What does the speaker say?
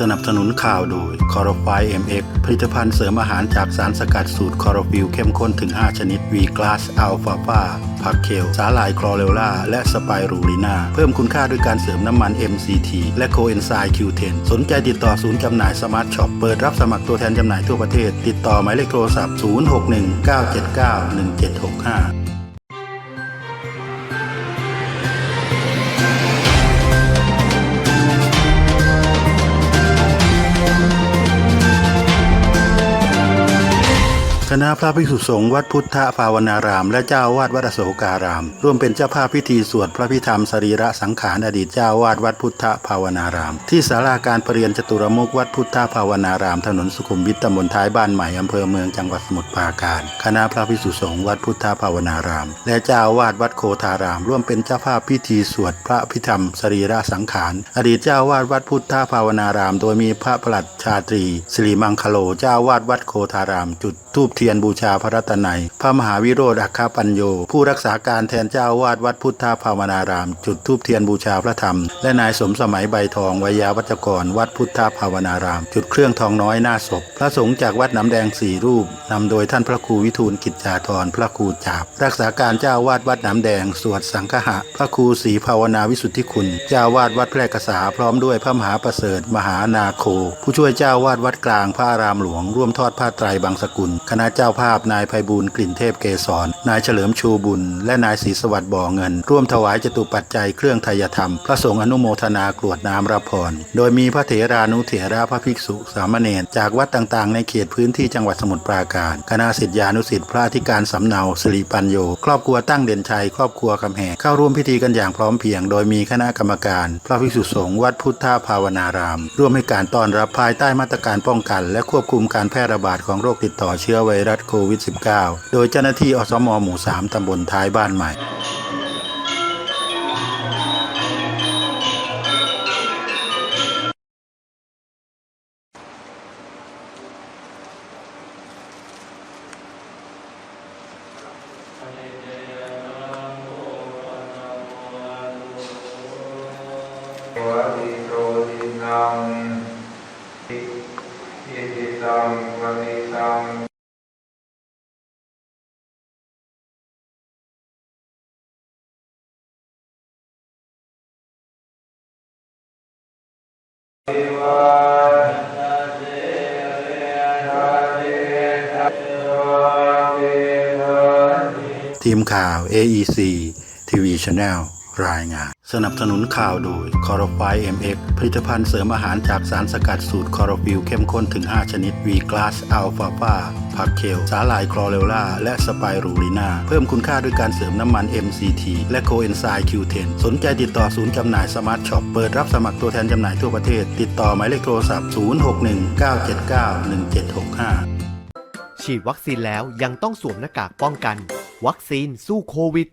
สนับสนุนข่าวโดย c o r o f i MX ผลิตภัณฑ์เสริมอาหารจากสารสกัดสูตรคอร์ฟิลเข้มข้นถึง 5 ชนิด วีกลาสอัลฟาฟาผักเคล สาหร่ายคลอเรลล่า และสไปรูลีนาเพิ่มคุณค่าด้วยการเสริมน้ำมัน MCT และโคเอนไซม์ Q10 สนใจติดต่อศูนย์จำหน่ายสมาร์ทช็อป เปิดรับสมัครตัวแทนจำหน่ายทั่วประเทศ ติดต่อหมายเลขโทรศัพท์ 0619791765 คณะพระภิกษุสงฆ์วัดพุทธภาวนาราม และเจ้าวาดวัดอโศการาม ร่วมเป็นเจ้าภาพพิธีสวดพระพิธรรมสรีระสังขารอดีตเจ้าวาดวัดพุทธภาวนาราม ที่ศาลาการประเรียนจตุรมุขวัดพุทธภาวนาราม ถนนสุขุมวิทตำบลท้ายบ้านใหม่อำเภอเมืองจังหวัดสมุทรปราการ คณะพระภิกษุสงฆ์วัดพุทธภาวนาราม และเจ้าวาดวัดโคธาราม ร่วมเป็นเจ้าภาพพิธีสวดพระพิธรรมสรีระสังขารอดีตเจ้าวาดวัดพุทธภาวนาราม โดยมีพระประหลัดชาตรีสิริมังคโลเจ้าวาดวัดโคธาราม จุดธูปทียนบูชาพระรัตนัย พระมหาวิโรธอัคคปัญโย ผู้รักษาการแทนเจ้าวาดวัดพุทธภาวนาราม จุดธูปเทียนบูชาพระธรรม และนายสมสมัยใบทองวยาวัจกร วัดพุทธภาวนาราม จุดเครื่องทองน้อยหน้าศพ พระสงฆ์จากวัดน้ำแดงสี่รูปนำโดยท่านพระครูวิทูลกิจจาธรพระครูจาบ รักษาการเจ้าวาดวัดน้ำแดง สวดสังฆะพระครูศรีภาวนาวิสุทธิคุณ เจ้าวาดวัดแพร่กษาพร้อมด้วยพระมหาประเสริฐ มหานาโค ผู้ช่วยเจ้าวาดวัดกลางพระอารามหลวง ร่วมทอดผ้าไตรบางสกุลคณะเจ้าภาพนายไพบูลกลิ่นเทพเกษร นายเฉลิมชูบุญ และนายศรีสวัสดิ์บ่อเงิน ร่วมถวายจตุปัจจัยเครื่องไทยธรรม พระสงฆ์อนุโมทนากรวดน้ำรับพร โดยมีพระเถรานุเถระพระภิกษุสามเณรจากวัดต่างๆ ในเขตพื้นที่จังหวัดสมุทรปราการ คณะศิษยานุศิษย์พระธิการสำเนาสิริปัญโย ครอบครัวตั้งเด่นชัย ครอบครัวคำแหงเข้าร่วมพิธีกันอย่างพร้อมเพียง โดยมีคณะกรรมการ พระภิกษุสงฆ์วัดพุทธภาวนาราม ร่วมให้การต้อนรับภายใต้มาตรการป้องกัน และควบคุมการแพร่ระบาดของโรคติดต่อเชื้อไวรัสโควิด -19 โดยเจ้าหน้าที่อสมหมู่ 3 ตำบลท้ายบ้านใหม่วะติโตทินัง ทีมข่าว AEC TV Channel รายงาน สนับสนุนข่าวโดย c o r o f i MX ผลิตภัณฑ์เสริมอาหารจากสารสกัดสูตรคอร์ฟิลเข้มข้นถึง 5 ชนิดวีกลาสอัลฟาฟาผักเคล สาหร่ายคลอเรลล่า และสไปรูลีนาเพิ่มคุณค่าด้วยการเสริมน้ำมัน MCT และโคเอนไซม์ Q10 สนใจติดต่อศูนย์จำหน่ายสมาร์ทช็อปเปิดรับสมัครตัวแทนจำหน่ายทั่วประเทศ ติดต่อหมายเลขโทรศัพท์ 0619791765 ฉีดวัคซีนแล้วยังต้องสวมหน้ากากป้องกัน วัคซีนสู้โควิด